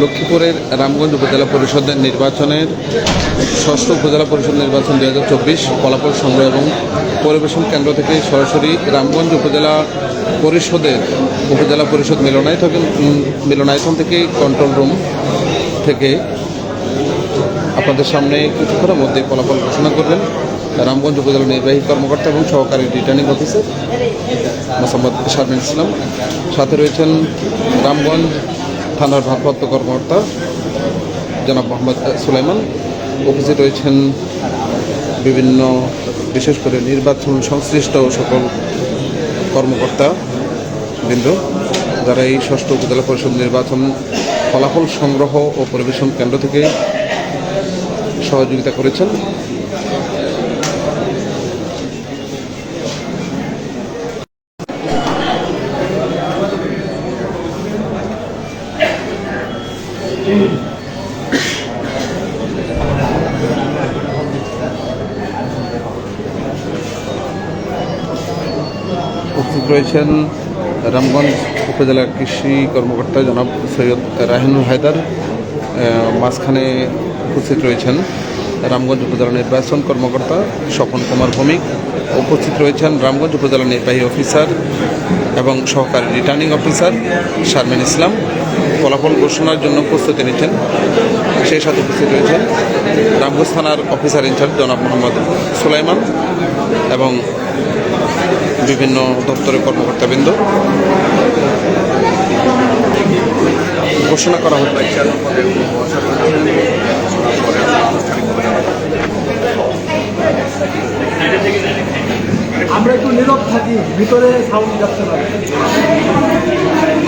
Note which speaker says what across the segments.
Speaker 1: লক্ষ্মীপুরের রামগঞ্জ উপজেলা পরিষদের নির্বাচনের, ষষ্ঠ উপজেলা পরিষদ নির্বাচন দু হাজার চব্বিশ, ফলাফল সংগ্রহ এবং পরিবেশন কেন্দ্র থেকে সরাসরি রামগঞ্জ উপজেলা পরিষদের, উপজেলা পরিষদ মিলনায়তন মিলনায়তন থেকে কন্ট্রোল রুম থেকে আপনাদের সামনে কিছুক্ষণের মধ্যে ফলাফল ঘোষণা করবেন। রামগঞ্জ উপজেলা নির্বাহী কর্মকর্তা এবং সহকারী রিটার্নিং অফিসার মোসাম্মদ শারমিন ইসলাম। সাথে রয়েছেন রামগঞ্জ থানার ভারপ্রাপ্ত কর্মকর্তা জনাব মোহাম্মদ সুলাইমান। অফিসে রয়েছেন বিভিন্ন, বিশেষ করে নির্বাচন সংশ্লিষ্ট সকল কর্মকর্তা বৃন্দ, যারা এই ষষ্ঠ উপজেলা পরিষদ নির্বাচন ফলাফল সংগ্রহ ও পরিবেশন কেন্দ্র থেকে সহযোগিতা করেছেন উপস্থিত রয়েছেন রামগঞ্জ উপজেলার কৃষি কর্মকর্তা জনাব সৈয়দ রাহিনুল হায়দার মাঝখানে উপস্থিত রয়েছেন রামগঞ্জ উপজেলা নির্বাচন কর্মকর্তা স্বপন কুমার ভৌমিক, উপস্থিত রয়েছেন রামগঞ্জ উপজেলা নির্বাহী অফিসার এবং সহকারী রিটার্নিং অফিসার শারমিন ইসলাম। ফলাফল ঘোষণার জন্য প্রস্তুতি নিচ্ছেন। সেই সাথে উপস্থিত রয়েছেন রামগঞ্জ থানার অফিসার ইনচার্জ জনাব মোহাম্মদ সুলাইমান এবং বিভিন্ন দপ্তরের কর্মকর্তাবৃন্দ। ঘোষণা করা হচ্ছে।
Speaker 2: আমরা একটু নীরব থাকি, ভিতরে সাউন্ড যাচ্ছে না।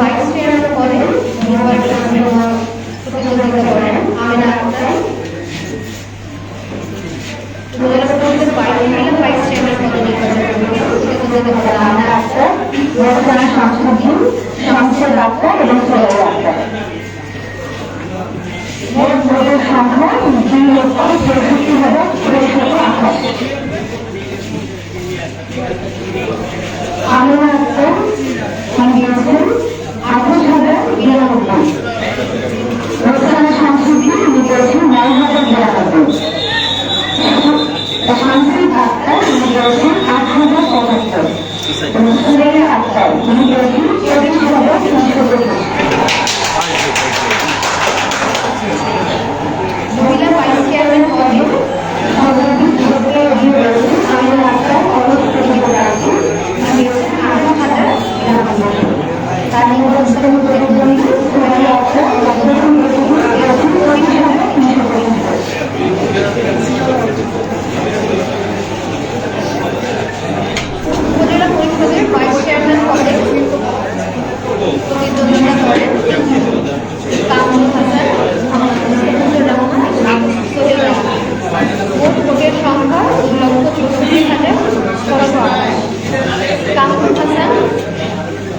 Speaker 3: ভাইস চেয়ারম্যান পদে প্রতিদ্বন্দ্বিতা করেন আমেনা আক্তার উপজেলা পরিষদের মহিলা ভাইস চেয়ারম্যান পদে নির্বাচন প্রতিদ্বন্দ্বিতা করেন আমেনা আক্তার
Speaker 4: বর্তমানে সংসদীয় ডাক্তার এবং লক্ষ চৌষট্টি হাজার ছয়শত আঠাশ আক্তার দিয়েছেন আঠাশ নয় হাজার আক্তার তিনি পেয়েছেন আট হাজার পঁচাত্তর এবং আক্তার তিনি পেয়েছেন চল্লিশ হাজার
Speaker 3: মহিলা ভাইস চেয়ারম্যান পদে
Speaker 4: আমিনা আক্তার অবশ প্রতিযোগিতা আছে
Speaker 3: নিয়েছেন আঠারো হাজার
Speaker 4: তার নির্বাচন প্রতিদ্বন্দ্বী সুরেয়া আক্তার প্রথম প্রতিযোগী পেয়েছেন চল্লিশ হাজার তিনশো পঁচিশ
Speaker 3: উপজেলা পরিষদের ভাইস চেয়ারম্যান পদে প্রতিদ্বন্দ্বিতা করেন কামরুল হাসান মুস্তাফিজুর রহমান সোহেল রহমান মোট ভোটের সংখ্যা দুই লক্ষ চৌষট্টি হাজার ছশো আঠাশ কামরুল হাসান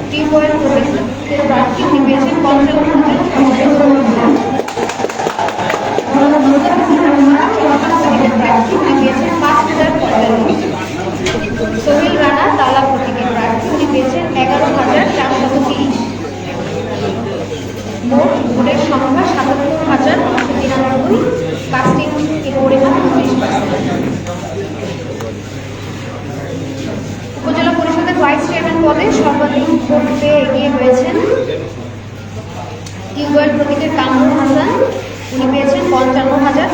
Speaker 3: টি পয়েন্ট প্রতিনিধিত্বের প্রার্থী তিনি পেয়েছেন পঞ্চান্ন হাজার ছশো প্রার্থী তিনি পেয়েছেন পাঁচ হাজার পঁয়তাল্লিশ সোহেল রানা তালা প্রতীকের প্রার্থী উনি পেয়েছেন এগারো হাজার চারশত তিরিশ মোট ভোটের সংখ্যা সাতাত্তর হাজার নশো তিরানব্বই কাস্টিং এর পরিমাণ উনিশ উপজেলা পরিষদের ভাইস চেয়ারম্যান পদে সর্বাধিক এগিয়ে রয়েছেন। টিউবওয়েল প্রতীকের কামরুল হাসান, উনি পেয়েছেন পঞ্চান্ন হাজার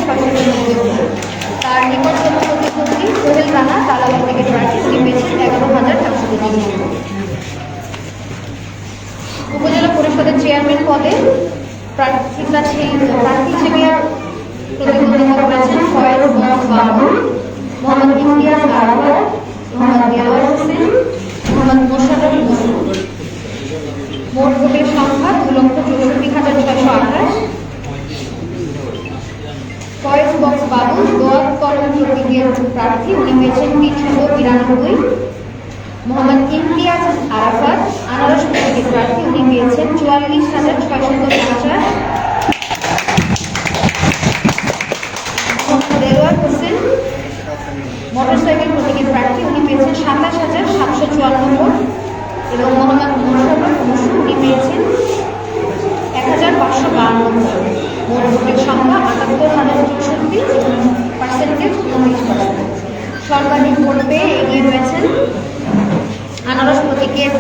Speaker 3: তার নিকটতম প্রতিদ্বন্দ্বী সোহেল রানা তালা প্রতীকের প্রার্থী, উনি পেয়েছেন এগারো হাজার উপজেলা পরিষদের চেয়ারম্যান পদে প্রার্থীর প্রার্থী হিসেবে প্রতিদ্বন্দ্বিতা করেছেন ফয়েজ বাবু মোহাম্মদ ইমতিয়াজ আরাফাত, মোহাম্মদ দেওয়ার হোসেন মোহাম্মদ মোশাররফ বসু মোট ভোটের সংখ্যা দু লক্ষ চৌষট্টি হাজার ছশো আঠাশ। ফয়েজ বক্স বাবু দোয়াত কলম প্রতীকের প্রার্থী উনি পেয়েছেন তিনশত বিরানব্বই মোহাম্মদ ইমতিয়াজ আরাফাত, আনারস প্রতীকের প্রার্থী উনি পেয়েছেন চুয়াল্লিশ হাজার ছয়শত পঞ্চাশ। দেলোয়ার হোসেন, মোটরসাইকেল প্রতীকের প্রার্থী উনি পেয়েছেন সাতাশ হাজার সাতশো চুয়ান্ন এবং মোহাম্মদ উনি পেয়েছেন এক হাজার পাঁচশো বাহান্ন ভোট মোট ভোটের সংখ্যা আটাত্তর হাজার চৌষট্টি পার্সেন্টেজ উনত্রিশ পার্সেন্ট সর্বাধিক ভোট পেয়ে এগিয়ে রয়েছেন আনারস প্রতীকের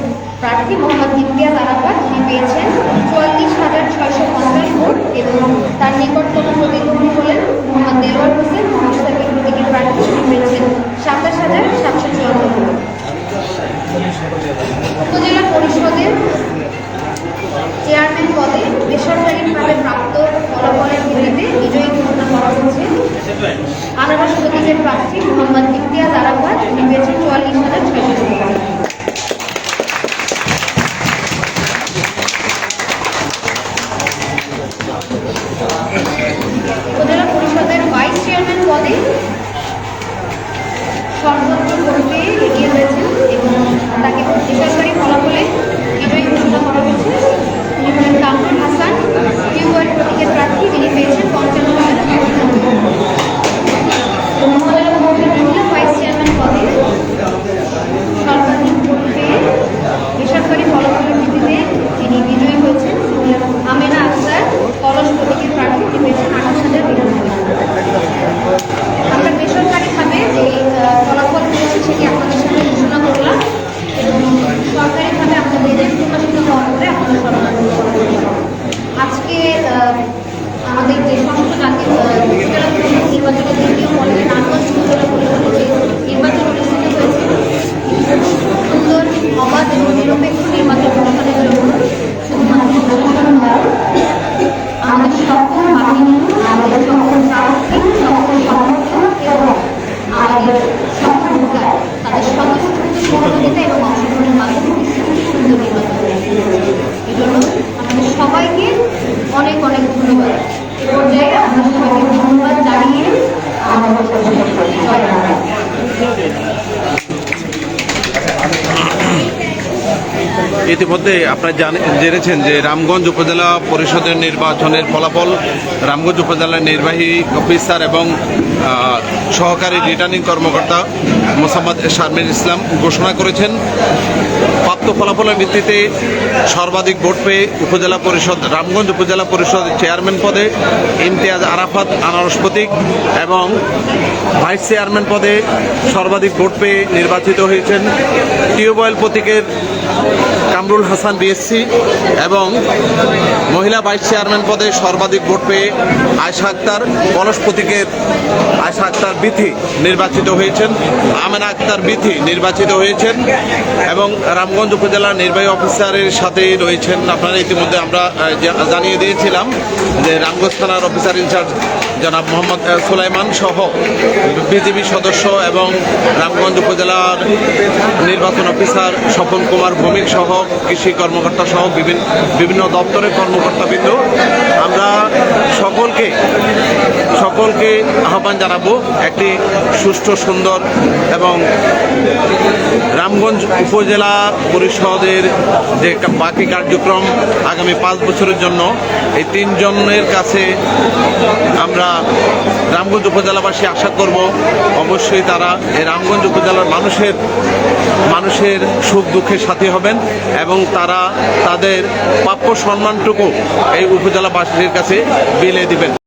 Speaker 3: প্রার্থী মোহাম্মদ ইমতিয়াজ আরাফাত উনি পেয়েছেন চুয়াল্লিশ হাজার ছয়শো পঞ্চাশ ভোট এবং তার নিকটতম প্রতিদ্বন্দ্বী হলেন মোহাম্মদ দেলোয়ার হোসেন মোটরসাইকেল প্রতীকের প্রার্থী উনি পেয়েছেন। সাতাশ হাজার সাতশো চুয়ান্ন ভোট।
Speaker 1: ইতিমধ্যে আপনারা জানে- জেনেছেন যে রামগঞ্জ উপজেলা পরিষদের নির্বাচনের ফলাফল, রামগঞ্জ উপজেলার নির্বাহী অফিসার এবং সহকারী রিটার্নিং কর্মকর্তা মোসাম্মদ শারমিন ইসলাম ঘোষণা করেছেন, প্রাপ্ত ফলাফলের ভিত্তিতে সর্বাধিক ভোট পেয়ে উপজেলা পরিষদ, রামগঞ্জ উপজেলা পরিষদ চেয়ারম্যান পদে ইমতিয়াজ আরাফাত আনারস প্রতীক এবং ভাইস চেয়ারম্যান পদে সর্বাধিক ভোট পেয়ে নির্বাচিত হয়েছেন। টিউবওয়েল প্রতীকের কামরুল হাসান বিএসসি এবং মহিলা ভাইস চেয়ারম্যান পদে সর্বাধিক ভোট পেয়ে আয়সা আক্তার কলস প্রতীকের আয়সা আক্তার বিথি নির্বাচিত হয়েছেন, আমেনা আক্তার বিথি নির্বাচিত হয়েছেন এবং রামগঞ্জ উপজেলার নির্বাহী অফিসারের সাথে রয়েছেন। আপনারা ইতিমধ্যে আমরা জানিয়ে দিয়েছিলাম যে রামগঞ্জ থানার অফিসার ইনচার্জ জনাব মোহাম্মদ সুলাইমান সহ বিজেপি সদস্য এবং রামগঞ্জ উপজেলার নির্বাচন অফিসার স্বপন কুমার ভৌমিক সহ কৃষি কর্মকর্তা সহ বিভিন্ন বিভিন্ন দপ্তরের কর্মকর্তাবৃন্দ। আমরা সকলকে সকলকে আহ্বান জানাব একটি সুষ্ঠু, সুন্দর এবং রামগঞ্জ উপজেলা পরিষদের যে বাকি কার্যক্রম আগামী পাঁচ বছরের জন্য, এই তিনজনের কাছে আমরা রামগঞ্জ উপজেলাবাসী আশা করব, অবশ্যই তারা এই রামগঞ্জ উপজেলার মানুষের মানুষের সুখ দুঃখের সাথী হবেন এবং তারা তাদের প্রাপ্য সম্মানটুকু এই উপজেলাবাসীদের কাছে বিলিয়ে দিবেন।